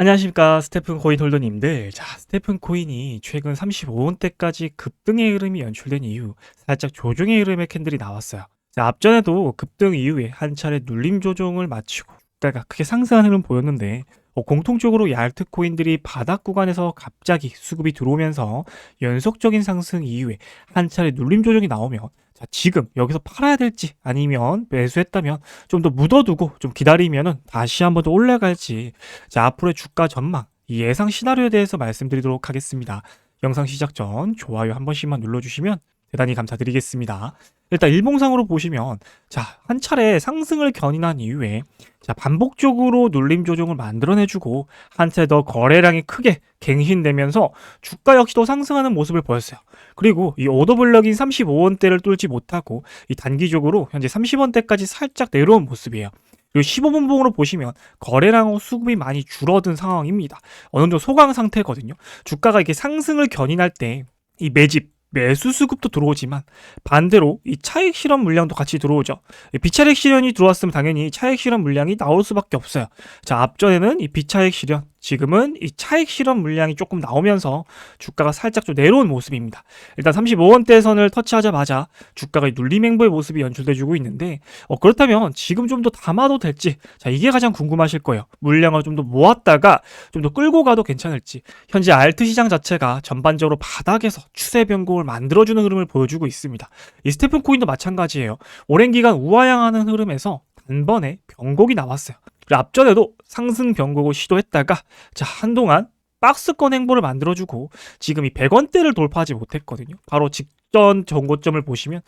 안녕하십니까 스테픈 코인 홀더님들. 자 스테픈 코인이 최근 35원대까지 급등의 흐름이 연출된 이후 살짝 조정의 흐름의 캔들이 나왔어요. 자 앞전에도 급등 이후에 한 차례 눌림 조정을 마치고 주가가 크게 상승하는 흐름 보였는데 어, 공통적으로 얇트 코인들이 바닥 구간에서 갑자기 수급이 들어오면서 연속적인 상승 이후에 한 차례 눌림 조정이 나오면 자, 지금 여기서 팔아야 될지 아니면 매수했다면 좀 더 묻어두고 좀 기다리면은 다시 한번 더 올라갈지 자, 앞으로의 주가 전망, 이 예상 시나리오에 대해서 말씀드리도록 하겠습니다. 영상 시작 전 좋아요 한 번씩만 눌러주시면 대단히 감사드리겠습니다. 일단 일봉상으로 보시면 자, 한 차례 상승을 견인한 이후에 자, 반복적으로 눌림 조정을 만들어내주고 한 차례 더 거래량이 크게 갱신되면서 주가 역시도 상승하는 모습을 보였어요. 그리고 이 오더블럭인 35원대를 뚫지 못하고 이 단기적으로 현재 30원대까지 살짝 내려온 모습이에요. 그리고 15분 봉으로 보시면 거래량하고 수급이 많이 줄어든 상황입니다. 어느 정도 소강 상태거든요. 주가가 이렇게 상승을 견인할 때 이 매집 매수 수급도 들어오지만 반대로 이 차익 실현 물량도 같이 들어오죠. 이 비차익 실현이 들어왔으면 당연히 차익 실현 물량이 나올 수밖에 없어요. 자, 앞전에는 이 비차익 실현, 지금은 이 차익 실현 물량이 조금 나오면서 주가가 살짝 좀 내려온 모습입니다. 일단 35원대 선을 터치하자마자 주가가 눌림 행보의 모습이 연출돼주고 있는데 어, 그렇다면 지금 좀 더 담아도 될지 자 이게 가장 궁금하실 거예요. 물량을 좀 더 모았다가 좀 더 끌고 가도 괜찮을지 현재 알트 시장 자체가 전반적으로 바닥에서 추세 변곡을 만들어주는 흐름을 보여주고 있습니다. 이 스테픈 코인도 마찬가지예요. 오랜 기간 우하향하는 흐름에서 단번에 변곡이 나왔어요. 앞전에도 상승 변곡을 시도했다가 자 한동안 박스권 행보를 만들어주고 지금 이 100원대를 돌파하지 못했거든요. 바로 직전 정고점을 보시면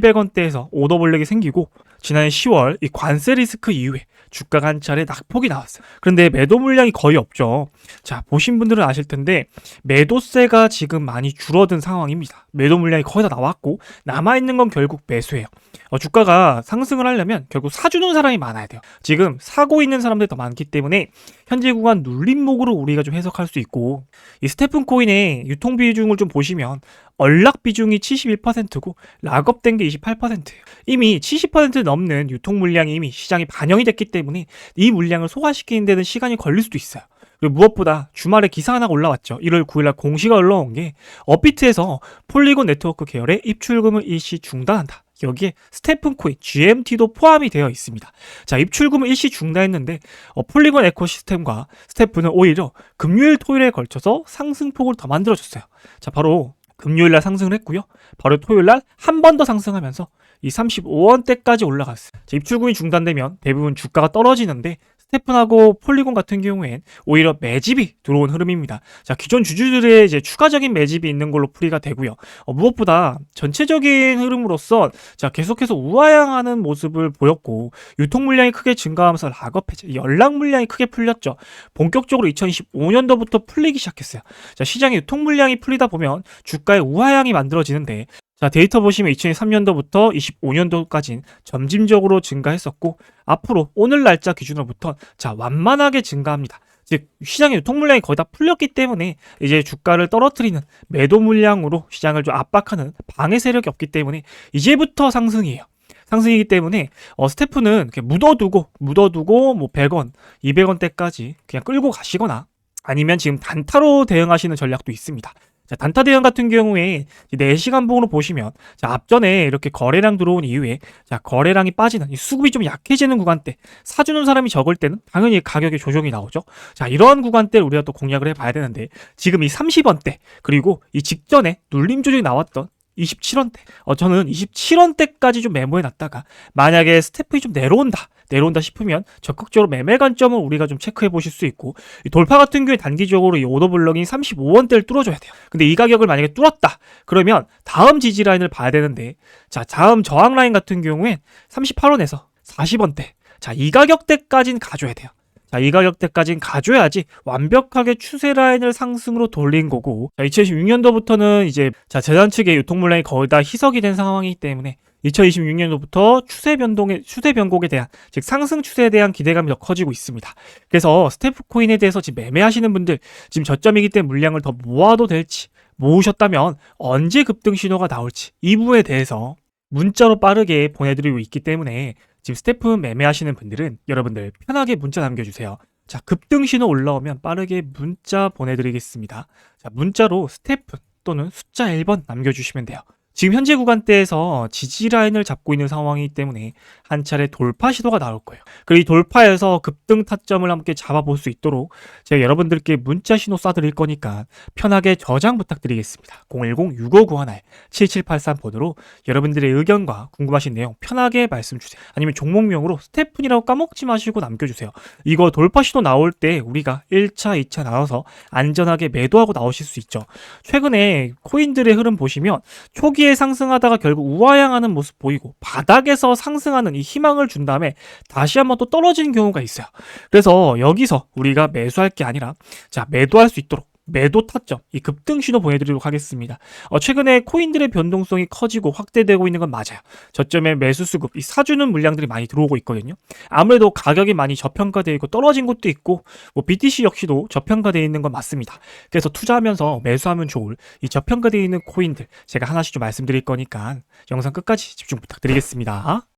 100원대에서 오더블랙이 생기고 지난해 10월 이 관세 리스크 이후에 주가가 한 차례 낙폭이 나왔어요. 그런데 매도 물량이 거의 없죠. 자, 보신 분들은 아실 텐데 매도세가 지금 많이 줄어든 상황입니다. 매도 물량이 거의 다 나왔고 남아 있는 건 결국 매수예요. 어, 주가가 상승을 하려면 결국 사주는 사람이 많아야 돼요. 지금 사고 있는 사람들이 더 많기 때문에 현재 구간 눌림목으로 우리가 좀 해석할 수 있고 이 스테픈 코인의 유통 비중을 좀 보시면 언락 비중이 71%고 락업된 게 28%예요. 이미 70% 넘는 유통 물량이 이미 시장에 반영이 됐기 때문에 이 물량을 소화시키는 데는 시간이 걸릴 수도 있어요. 그리고 무엇보다 주말에 기사 하나가 올라왔죠. 1월 9일날 공시가 올라온 게 업비트에서 폴리곤 네트워크 계열의 입출금을 일시 중단한다. 여기에 스테픈 코인 GMT도 포함이 되어 있습니다. 자, 입출금을 일시 중단했는데 어, 폴리곤 에코시스템과 스테프는 오히려 금요일 토요일에 걸쳐서 상승폭을 더 만들어줬어요. 자, 바로 금요일 날 상승을 했고요. 바로 토요일 날 한 번 더 상승하면서 이 35원대까지 올라갔어요. 자, 입출금이 중단되면 대부분 주가가 떨어지는데 스테픈하고 폴리곤 같은 경우엔 오히려 매집이 들어온 흐름입니다. 자, 기존 주주들의 이제 추가적인 매집이 있는 걸로 풀이가 되고요. 어, 무엇보다 전체적인 흐름으로서 자, 계속해서 우하향하는 모습을 보였고 유통 물량이 크게 증가하면서 락업 해제, 연락 물량이 크게 풀렸죠. 본격적으로 2025년도부터 풀리기 시작했어요. 자, 시장의 유통 물량이 풀리다 보면 주가의 우하향이 만들어지는데 자, 데이터 보시면 2023년도부터 25년도까지는 점진적으로 증가했었고 앞으로 오늘 날짜 기준으로부터 자, 완만하게 증가합니다. 즉 시장의 유통 물량이 거의 다 풀렸기 때문에 이제 주가를 떨어뜨리는 매도 물량으로 시장을 좀 압박하는 방해 세력이 없기 때문에 이제부터 상승이에요. 상승이기 때문에 어, 스태프는 묻어두고 묻어두고 뭐 100원, 200원대까지 그냥 끌고 가시거나 아니면 지금 단타로 대응하시는 전략도 있습니다. 자, 단타 대응 같은 경우에 4시간 봉으로 보시면 자, 앞전에 이렇게 거래량 들어온 이후에 자, 거래량이 빠지는 이 수급이 좀 약해지는 구간대 사주는 사람이 적을 때는 당연히 가격의 조정이 나오죠. 자, 이러한 구간대를 우리가 또 공략을 해봐야 되는데 지금 이 30원대 그리고 이 직전에 눌림 조정이 나왔던 27원대. 어, 저는 27원대까지 좀 메모해 놨다가 만약에 스태프이 좀 내려온다. 내려온다 싶으면 적극적으로 매매 관점을 우리가 좀 체크해 보실 수 있고 이 돌파 같은 경우에 단기적으로 이 오더블럭인 35원대를 뚫어줘야 돼요. 근데 이 가격을 만약에 뚫었다 그러면 다음 지지 라인을 봐야 되는데 자 다음 저항 라인 같은 경우엔 38원에서 40원대 자 이 가격대까지는 가줘야 돼요. 자, 이 가격대까지는 가줘야지 완벽하게 추세 라인을 상승으로 돌린 거고, 자, 2026년도부터는 이제, 자, 재단 측의 유통 물량이 거의 다 희석이 된 상황이기 때문에, 2026년도부터 추세 변동에 추세 변곡에 대한 즉 상승 추세에 대한 기대감이 더 커지고 있습니다. 그래서 스태프 코인에 대해서 지금 매매하시는 분들 지금 저점이기 때문에 물량을 더 모아도 될지 모으셨다면 언제 급등 신호가 나올지 이 부분에 대해서 문자로 빠르게 보내드리고 있기 때문에 지금 스태프 매매하시는 분들은 여러분들 편하게 문자 남겨주세요. 자, 급등 신호 올라오면 빠르게 문자 보내드리겠습니다. 자, 문자로 스태프 또는 숫자 1번 남겨주시면 돼요. 지금 현재 구간대에서 지지 라인을 잡고 있는 상황이기 때문에 한 차례 돌파 시도가 나올 거예요. 그리고 이 돌파에서 급등 타점을 함께 잡아볼 수 있도록 제가 여러분들께 문자 신호 쏴드릴 거니까 편하게 저장 부탁드리겠습니다. 010-6591-7783번으로 여러분들의 의견과 궁금하신 내용 편하게 말씀 주세요. 아니면 종목명으로 스태프이라고 까먹지 마시고 남겨주세요. 이거 돌파 시도 나올 때 우리가 1차, 2차 나눠서 안전하게 매도하고 나오실 수 있죠. 최근에 코인들의 흐름 보시면 초기 에 상승하다가 결국 우하향하는 모습 보이고 바닥에서 상승하는 이 희망을 준 다음에 다시 한번 또 떨어지는 경우가 있어요. 그래서 여기서 우리가 매수할 게 아니라 자 매도할 수 있도록 매도 타점, 이 급등 신호 보내드리도록 하겠습니다. 어, 최근에 코인들의 변동성이 커지고 확대되고 있는 건 맞아요. 저점에 매수 수급, 이 사주는 물량들이 많이 들어오고 있거든요. 아무래도 가격이 많이 저평가되어 있고 떨어진 것도 있고, 뭐 BTC 역시도 저평가되어 있는 건 맞습니다. 그래서 투자하면서 매수하면 좋을 이 저평가되어 있는 코인들 제가 하나씩 좀 말씀드릴 거니까 영상 끝까지 집중 부탁드리겠습니다.